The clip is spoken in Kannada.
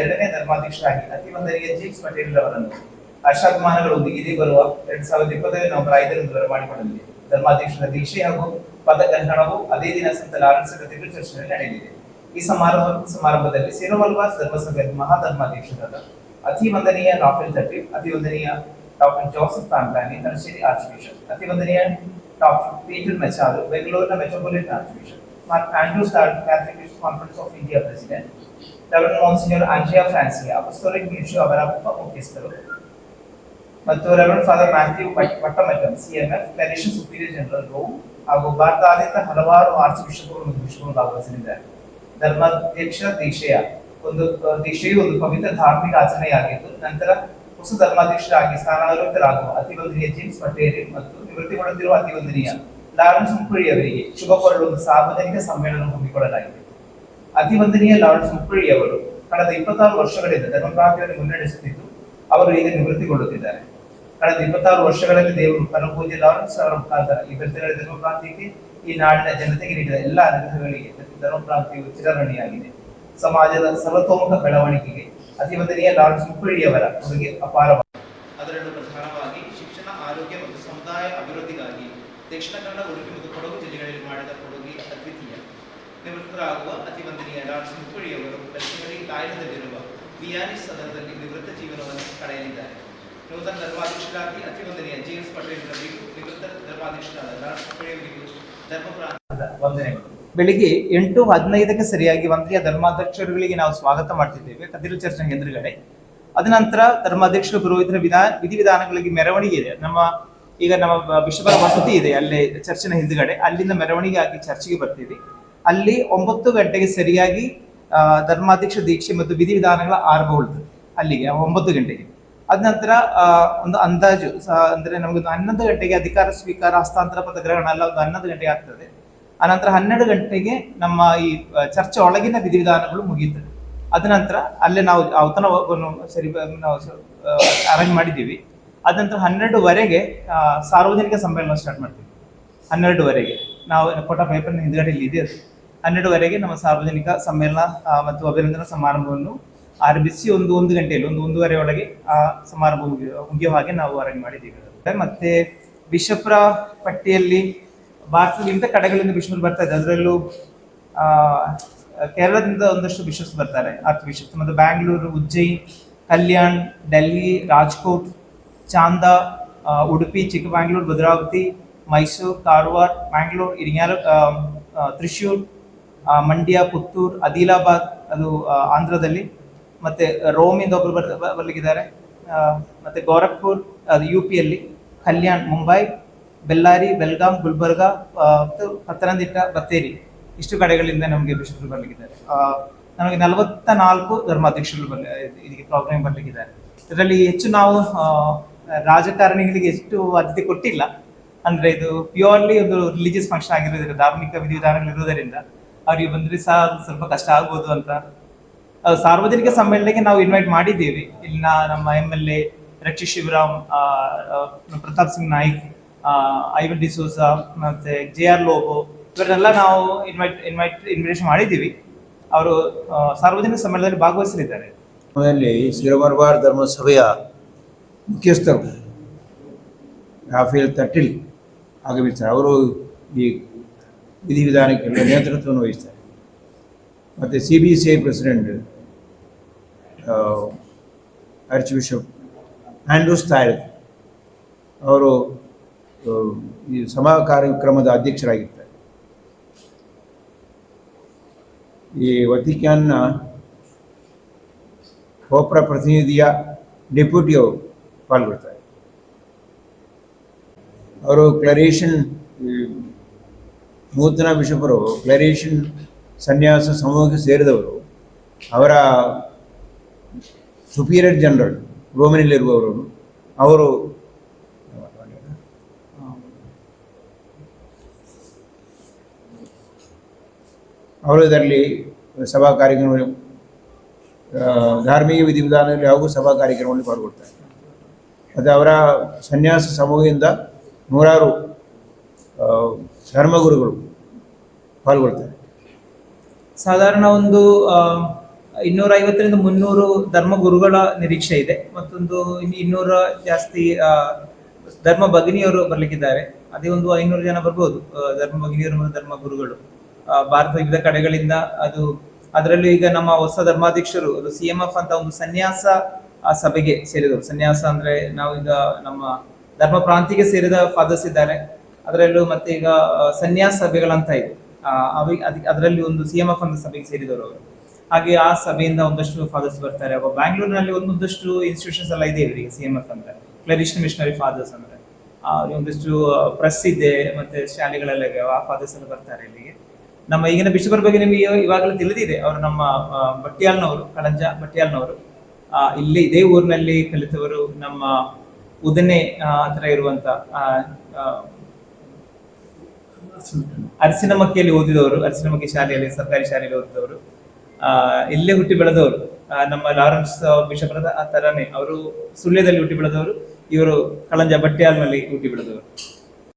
ಎರಡನೇ ಧರ್ಮಾಧ್ಯಕ್ಷರಾಗಿ ಅತಿ ಒಂದರಿಗೆ ಜೀಪ್ಸ್ ಪಟೇಲ್ ಅವರನ್ನು ಇದೇ ಬರುವ ಎರಡ್ ಸಾವಿರದ ಇಪ್ಪತ್ತೈದು ನವೆಂಬರ್ ಐದರಂದು ಬರಮಾಡಿಕೊಳ್ಳಲಿದೆ ಧರ್ಮಾಧ್ಯಕ್ಷರ ದೀಕ್ಷೆ ಹಾಗೂ ಪದಗ್ರಹಣವು ಅದೇ ದಿನ ಸಂತ ಲಾರೆನ್ಸ್ ಕಥೆಗಳು ಚರ್ಚೆಯಲ್ಲಿ ನಡೆಯಲಿದೆ. ಈ ಸಮಾರಂಭ, ಸಮಾರಂಭದಲ್ಲಿ ಸಿರೋಮಲ್ವಾಸ್ ಧರ್ಮಸಭೆ ಮಹಾಧರ್ಮಾಧ್ಯಕ್ಷರಾದ ಅತಿ ವಂದನೀಯ ರಾಫೆಲ್ ತಟ್ಟಿ ಅತಿ ವಂದನೀಯ doctor Joseph Tambrani Thalassery archbishop ಅತಿ ವಂದನೀಯ ಡಾಕ್ಟರ್ ಪೀಟರ್ ಮೆಚಾರು ಬೆಂಗಳೂರಿನ metropolitan archbishop Andrew star Catholic conference of India president reverend monsignor ಆಂಜಿಯಾ ಫ್ರಾನ್ಸಿ ಅಪಸ್ತೋಲಿಕ್ ಮಿಷು ಅವರ ಉಪ ಮುಖ್ಯಸ್ಥರು ಮತ್ತು reverend father Matthew Pattamattam C M F Claretian superior general Rome ಹಾಗೂ ಭಾರತಾದ್ಯಂತ ಹಲವಾರು ಆರ್ಚ್ ಬಿಷಪ್ಗಳು ಮತ್ತು ಬಿಷಪ್ಗಳು ಭಾಗವಹಿಸಲಿದ್ದಾರೆ ಧರ್ಮಾಧ್ಯಕ್ಷ ದೀಕ್ಷೆಯ ಒಂದು ದೀಕ್ಷೆಯು ಒಂದು ಪವಿತ್ರ ಧಾರ್ಮಿಕ ಆಚರಣೆಯಾಗಿದ್ದು ನಂತರ ಹೊಸ ಧರ್ಮಾಧ್ಯಕ್ಷರಾಗಿ ಸ್ಥಾನಾರೋಹಿತರಾಗುವ ಅತಿವಂದನೀಯ ಜೇಮ್ಸ್ ಪಟೇರಿ ಮತ್ತು ನಿವೃತ್ತಿಗೊಳ್ಳುತ್ತಿರುವ ಅತಿವಂದನೀಯ ಲಾರೆನ್ಸ್ ಮುಕ್ಕುಳಿ ಅವರಿಗೆ ಶುಭ ಕೋರಲು ಒಂದು ಸಾರ್ವಜನಿಕ ಸಮ್ಮೇಳನ ಹಮ್ಮಿಕೊಳ್ಳಲಾಗಿದೆ ಅತಿವಂದನೀಯ ಲಾರ್ಡ್ ಮುಕ್ಕುಳಿ ಅವರು ಕಳೆದ ಇಪ್ಪತ್ತಾರು ವರ್ಷಗಳಿಂದ ಧರ್ಮಕ್ರಾಂತಿಯನ್ನು ಮುನ್ನಡೆಸುತ್ತಿದ್ದು, ಅವರು ಈಗ ನಿವೃತ್ತಿಗೊಳ್ಳುತ್ತಿದ್ದಾರೆ. ಕಳೆದ ಇಪ್ಪತ್ತಾರು ವರ್ಷಗಳಲ್ಲಿ ದೇವರು ಅನುಭೂತಿ ಲಾರೆನ್ಸ್ ಅವರ ಮುಖಾಂತರ ಈ ಬೆಳ್ತಂಗಡಿ ಧರ್ಮಕ್ರಾಂತಿಗೆ ಈ ನಾಡಿನ ಜನತೆಗೆ ನೀಡಿದ ಎಲ್ಲ ಅನುಗ್ರಹಗಳಿಗೆ ಧರ್ಮಕ್ರಾಂತಿಯು ಚಿರಋಣಿಯಾಗಿದೆ. ಸಮಾಜದ ಸರ್ವತೋಮುಖ ಬೆಳವಣಿಗೆಗೆ ಅತಿವಂದನೀಯ ಲಾರೆನ್ಸ್ ಮುಕ್ಕುಳಿಯವರ ಕೊಡುಗೆ ಅಪಾರವಾಗಿದೆ. ಅದರಲ್ಲೂ ಪ್ರಧಾನವಾಗಿ ಶಿಕ್ಷಣ, ಆರೋಗ್ಯ ಮತ್ತು ಸಮುದಾಯ ಅಭಿವೃದ್ಧಿಗಾಗಿ ದಕ್ಷಿಣ ಕನ್ನಡ ಉಡುಪಿ ಮತ್ತು ಕೊಡಗು ಜಿಲ್ಲೆಗಳಲ್ಲಿ ಮಾಡಿದ ಕೊಡುಗೆ ಅದ್ವಿತೀಯ. ನಿವೃತ್ತರಾಗುವ ಅತಿವಂದನೀಯ ಲಾರ್ಡ್ಸ್ ಮುಕ್ಕುಳಿಯವರು ಬೆಳ್ತಂಗಡಿ ಗಾಯನದಲ್ಲಿರುವ ವಿಯಾನಿ ಸದನದಲ್ಲಿ ನಿವೃತ್ತ ಜೀವನವನ್ನು ಕಳೆಯಲಿದ್ದಾರೆ. ನೂತನ ಧರ್ಮಾಧ್ಯಕ್ಷರಾಗಿ ಅತಿವಂದನೀಯ ಜೇಮ್ಸ್ ಪಟೇಲ್ ರವರಿಗೂ ನಿವೃತ್ತ ಧರ್ಮಾಧ್ಯಕ್ಷರಾದ ಡಾಕ್ಟರ್ ಮುಕ್ಕುಳಿಯವರಿಗೂ ಧರ್ಮ ಪ್ರಾಂತದ ವಂದನೆಗಳು. ಬೆಳಿಗ್ಗೆ ಎಂಟು ಹದಿನೈದಕ್ಕೆ ಸರಿಯಾಗಿ ವಂದನೆಯ ಧರ್ಮಾಧ್ಯಕ್ಷರುಗಳಿಗೆ ನಾವು ಸ್ವಾಗತ ಮಾಡ್ತಿದ್ದೇವೆ. ಕದಿರು ಚರ್ಚೆ ಎದುರುಗಡೆ ಅದ ನಂತರ ಧರ್ಮಾಧ್ಯಕ್ಷರು, ಪುರೋಹಿತರ ವಿಧಾನ ವಿಧಿವಿಧಾನಗಳಿಗೆ ಮೆರವಣಿಗೆ ಇದೆ. ನಮ್ಮ, ಈಗ ನಮ್ಮ ಬಿಷಪರ ವಸತಿ ಇದೆ, ಅಲ್ಲಿ ಚರ್ಚಿನ ಹಿಂದುಗಡೆ. ಅಲ್ಲಿಂದ ಮೆರವಣಿಗೆ ಆಗಿ ಚರ್ಚಿಗೆ ಬರ್ತೀವಿ. ಅಲ್ಲಿ ಒಂಬತ್ತು ಗಂಟೆಗೆ ಸರಿಯಾಗಿ ಧರ್ಮಾಧ್ಯಕ್ಷ ದೀಕ್ಷೆ ಮತ್ತು ವಿಧಿವಿಧಾನಗಳ ಆರಂಭಗೊಳ್ತದೆ ಅಲ್ಲಿಗೆ ಒಂಬತ್ತು ಗಂಟೆಗೆ. ಅದ ನಂತರ ಒಂದು ಅಂದಾಜು ಅಂದ್ರೆ ನಮಗೆ ಹನ್ನೊಂದು ಗಂಟೆಗೆ ಅಧಿಕಾರ ಸ್ವೀಕಾರ, ಹಸ್ತಾಂತರ ಪದಗ್ರಹಣ ಎಲ್ಲ ಒಂದು ಹನ್ನೊಂದು ಗಂಟೆಗೆ ಆಗ್ತದೆ. ಆನಂತರ ಹನ್ನೆರಡು ಗಂಟೆಗೆ ನಮ್ಮ ಈ ಚರ್ಚೆ ಒಳಗಿನ ವಿಧಿವಿಧಾನಗಳು ಮುಗಿಯುತ್ತದೆ ಅದ ನಂತರ ಅಲ್ಲೇ ನಾವು ಔತಣವನ್ನು ಸರಿ, ನಾವು ಅರೇಂಜ್ ಮಾಡಿದ್ದೀವಿ. ಅದ ನಂತರ ಹನ್ನೆರಡುವರೆಗೆ ಸಾರ್ವಜನಿಕ ಸಮ್ಮೇಳನ ಸ್ಟಾರ್ಟ್ ಮಾಡ್ತೀವಿ. ಹನ್ನೆರಡುವರೆಗೆ. ನಾವು ಕೊಟ್ಟ ಪೇಪರ್ನ ಹಿಂದ್ಗಡೆ ಇಲ್ಲಿ ಇದೆ ಹನ್ನೆರಡುವರೆಗೆ ನಮ್ಮ ಸಾರ್ವಜನಿಕ ಸಮ್ಮೇಳನ ಮತ್ತು ಅಭಿನಂದನಾ ಸಮಾರಂಭವನ್ನು ಆರಂಭಿಸಿ ಒಂದು ಒಂದು ಗಂಟೆಯಲ್ಲಿ ಒಂದು ಒಂದೂವರೆ ಒಳಗೆ ಆ ಸಮಾರಂಭ ಮುಗಿಯುವ ಮುಗಿಯೋ ಹಾಗೆ ನಾವು ಅರೇಂಜ್ ಮಾಡಿದ್ದೀವಿ. ಮತ್ತೆ ಬಿಷಪ್ರ ಪಟ್ಟಿಯಲ್ಲಿ ಭಾರತದಿಂದ ಕಡೆಗಳಿಂದ ಬಿಷಪ್ ಬರ್ತಾ ಇದೆ ಅದರಲ್ಲೂ ಆ, ಕೇರಳದಿಂದ ಒಂದಷ್ಟು ಬಿಷಪ್ಸ್ ಬರ್ತಾರೆ ಅರ್ಥ ಬಿಷಪ್ಸ್. ಮತ್ತು ಬ್ಯಾಂಗ್ಳೂರು ಉಜ್ಜಯಿನ್ ಕಲ್ಯಾಣ್ ಡೆಲ್ಲಿ ರಾಜ್ಕೋಟ್ ಚಾಂದ ಉಡುಪಿ ಚಿಕ್ಕಮಂಗ್ಳೂರು ಭದ್ರಾವತಿ ಮೈಸೂರು ಕಾರವಾರ ಮ್ಯಾಂಗ್ಳೂರ್ ಇರಿಯಾಲ ತ್ರಿಶೂರ್ ಮಂಡ್ಯ, ಪುತ್ತೂರು, ಆದಿಲಾಬಾದ್ ಅದು ಆಂಧ್ರದಲ್ಲಿ ಮತ್ತೆ ರೋಮಿಂದ ಒಬ್ಬರು ಬರ್ ಬರ್ಲಿಕ್ಕಿದ್ದಾರೆ. ಮತ್ತೆ ಗೋರಖ್ಪುರ್, ಅದು ಯು ಪಿಯಲ್ಲಿ ಕಲ್ಯಾಣ್, ಮುಂಬೈ ಬೆಲ್ಲಾರಿ ಬೆಲ್ಗಾಂ, ಗುಲ್ಬರ್ಗಾ ಮತ್ತು ಪತ್ತನಂದಿಟ್ಟ ಬತ್ತೇರಿ. ಇಷ್ಟು ಕಡೆಗಳಿಂದ ನಮಗೆ ಬಿಷಪ್ರು ಬರ್ಲಿಕ್ಕಿದ್ದಾರೆ. ನಮಗೆ ನಲವತ್ತ ನಾಲ್ಕು ಧರ್ಮಾಧ್ಯಕ್ಷರು ಬರ್ಲಿ ಇದಕ್ಕೆ ಪ್ರಾಬ್ಲಮ್ ಬರ್ಲಿಕ್ಕಿದ್ದಾರೆ. ಇದರಲ್ಲಿ ಹೆಚ್ಚು ನಾವು ರಾಜಕಾರಣಿಗಳಿಗೆ ಎಷ್ಟು ಆದ್ಯತೆ ಕೊಟ್ಟಿಲ್ಲ. ಅಂದ್ರೆ ಇದು ಪ್ಯೂರ್ಲಿ ಒಂದು ರಿಲಿಜಿಯಸ್ ಫಂಕ್ಷನ್ ಆಗಿರೋದ್ರಿಂದ, ಧಾರ್ಮಿಕ ವಿಧಿವಿಧಾನಗಳು ಇರುವುದರಿಂದ ಅವ್ರಿಗೆ ಬಂದ್ರೆ ಸಹ ಸ್ವಲ್ಪ ಕಷ್ಟ ಆಗ್ಬೋದು ಅಂತ. ಸಾರ್ವಜನಿಕ ಸಮ್ಮೇಳನಕ್ಕೆ ನಾವು ಇನ್ವೈಟ್ ಮಾಡಿದ್ದೀವಿ. ಇಲ್ಲಿನ ನಮ್ಮ M L A Rakshith Shivaram Pratap Singh Naik Ivan D'Souza ಮತ್ತೆ ಜೆ ಆರ್ ಲೋಬೋ ಇವರನ್ನೆಲ್ಲ ನಾವು ಇನ್ವೈಟ್ ಇನ್ವೈಟ್ ಇನ್ವಿಟೇಷನ್ ಮಾಡಿದ್ದೀವಿ. ಅವರು ಸಾರ್ವಜನಿಕ ಸಮ್ಮೇಳನದಲ್ಲಿ ಭಾಗವಹಿಸಲಿದ್ದಾರೆ. ಧರ್ಮ ಧರ್ಮಸಭೆಯ ಮುಖ್ಯಸ್ಥರು ರಾಫೇಲ್ ತಟೀಲ್ ಆಗಮಿಸ್ತಾರೆ ಅವರು ಈ ವಿಧಿವಿಧಾನಕ್ಕೆಲ್ಲ ನೇತೃತ್ವವನ್ನು ವಹಿಸ್ತಾರೆ ಮತ್ತು C B C I president archbishop Andrews ತಾಯರ್ ಅವರು ಆ, ಈ ಸಭಾ ಕಾರ್ಯಕ್ರಮದ ಅಧ್ಯಕ್ಷರಾಗಿರ್ತಾರೆ ಈ ವತಿಕ್ಯಾನ್ನ ಹೋಪ್ರ ಪ್ರತಿನಿಧಿಯ ಡೆಪ್ಯೂಟಿ ಅವರು ಪಾಲ್ಗೊಳ್ತಾರೆ ಅವರು ಕ್ಲರೇಷನ್ ಈ ನೂತನ ಬಿಷಪರು ಕ್ಲರೇಷನ್ ಸನ್ಯಾಸ ಸಮೂಹಕ್ಕೆ ಸೇರಿದವರು, ಅವರ ಸುಪೀರಿಯರ್ ಜನರಲ್ ರೋಮಿನಲ್ಲಿರುವವರು, ಅವರು ಅವರು ಇದರಲ್ಲಿ ಸಭಾ ಕಾರ್ಯಕ್ರಮ ಧಾರ್ಮಿಕ ಧಾರ್ಮಿಕ ವಿಧಿವಿಧಾನದಲ್ಲಿ ಹಾಗೂ ಸಭಾ ಕಾರ್ಯಕ್ರಮದಲ್ಲಿ ಪಾಲ್ಗೊಳ್ತಾರೆ. ಅದು ಅವರ ಸನ್ಯಾಸ ಸಮೂಹದಿಂದ ನೂರಾರು ಧರ್ಮಗುರುಗಳು ಪಾಲ್ಗೊಳ್ತಾರೆ. ಸಾಧಾರಣ ಒಂದು ಇನ್ನೂರ ಐವತ್ತರಿಂದ ಮುನ್ನೂರು ಧರ್ಮಗುರುಗಳ ನಿರೀಕ್ಷೆ ಇದೆ. ಮತ್ತೊಂದು ಇನ್ನು ಇನ್ನೂರ ಜಾಸ್ತಿ ಧರ್ಮ ಭಗಿನಿಯವರು ಬರ್ಲಿಕ್ಕಿದ್ದಾರೆ. ಅದೇ ಒಂದು ಐನೂರು ಜನ ಬರ್ಬೋದು ಧರ್ಮ ಭಗಿನಿಯರು ಮತ್ತು ಧರ್ಮ ಗುರುಗಳು. ಭಾರತದ ವಿವಿಧ ಕಡೆಗಳಿಂದ ಅದು, ಅದರಲ್ಲೂ ಈಗ ನಮ್ಮ ಹೊಸ ಧರ್ಮಾಧ್ಯಕ್ಷರು, ಅದು ಸಿ ಎಂ ಎಫ್ ಅಂತ ಒಂದು ಸನ್ಯಾಸ, ಆ, ಸಭೆಗೆ ಸೇರಿದವರು. ಸನ್ಯಾಸ ಅಂದ್ರೆ ನಾವು ಈಗ ನಮ್ಮ ಧರ್ಮ ಪ್ರಾಂತಿಗೆ ಸೇರಿದ ಫಾದರ್ಸ್ ಇದ್ದಾರೆ. ಅದರಲ್ಲೂ ಮತ್ತೆ ಈಗ ಸನ್ಯಾಸ ಸಭೆಗಳಂತ ಇದೆ. ಅದರಲ್ಲಿ ಒಂದು ಸಿ ಎಂ ಎಫ್ ಅಂತ ಸಭೆಗೆ ಸೇರಿದವರು ಹಾಗೆ ಆ ಸಭೆಯಿಂದ ಒಂದಷ್ಟು ಫಾದರ್ಸ್ ಬರ್ತಾರೆ. ಅವಾಗ ಬ್ಯಾಂಗ್ಳೂರಿನಲ್ಲಿ ಒಂದೊಂದಷ್ಟು ಇನ್ಸ್ಟಿಟ್ಯೂಷನ್ಸ್ ಎಲ್ಲ ಇದೆ ಇವರಿಗೆ ಸಿ ಎಂ ಎಫ್ ಅಂದ್ರೆ. ಕ್ಲರಿಷನ್ ಮಿಷನರಿ ಫಾದರ್ಸ್ ಅಂದ್ರೆ. ಒಂದಿಷ್ಟು ಪ್ರೆಸ್ ಇದೆ, ಮತ್ತೆ ಶಾಲೆಗಳೆಲ್ಲ ಆ ಫಾದರ್ಸ್ ಎಲ್ಲ ಬರ್ತಾರೆ ಇಲ್ಲಿಗೆ. ನಮ್ಮ ಈಗಿನ ಬಿಷಪರ್ ಬಗ್ಗೆ ನಿಮಗೆ ಇವಾಗಲೇ ತಿಳಿದಿದೆ. ಅವರು ನಮ್ಮ ಬಟ್ಟಿಯಾಲ್ನವರು ಕಳಂಜ ಬಟ್ಟಿಯಾಲ್ನವರು ಇಲ್ಲಿ ಇದೇ ಊರಿನಲ್ಲಿ ಕಲಿತವರು ನಮ್ಮ ಉದನೆ ಹತ್ರ ಇರುವಂತ ಅರಸಿನಮಕ್ಕಿಯಲ್ಲಿ ಓದಿದವರು ಅರಸಿನಮಕ್ಕಿ ಶಾಲೆಯಲ್ಲಿ, ಸರ್ಕಾರಿ ಶಾಲೆಯಲ್ಲಿ ಓದಿದವರು ಇಲ್ಲೇ ಹುಟ್ಟಿ ಬೆಳೆದವರು ನಮ್ಮ ಲಾರೆನ್ಸ್ ಬಿಷಪ್ ಆ ತರನೇ. ಅವರು ಸುಳ್ಯದಲ್ಲಿ ಹುಟ್ಟಿ ಬೆಳೆದವರು, ಇವರು ಕಳಂಜ ಬಟ್ಟೆಹಾಲ್ನಲ್ಲಿ ಹುಟ್ಟಿ ಬೆಳೆದವರು.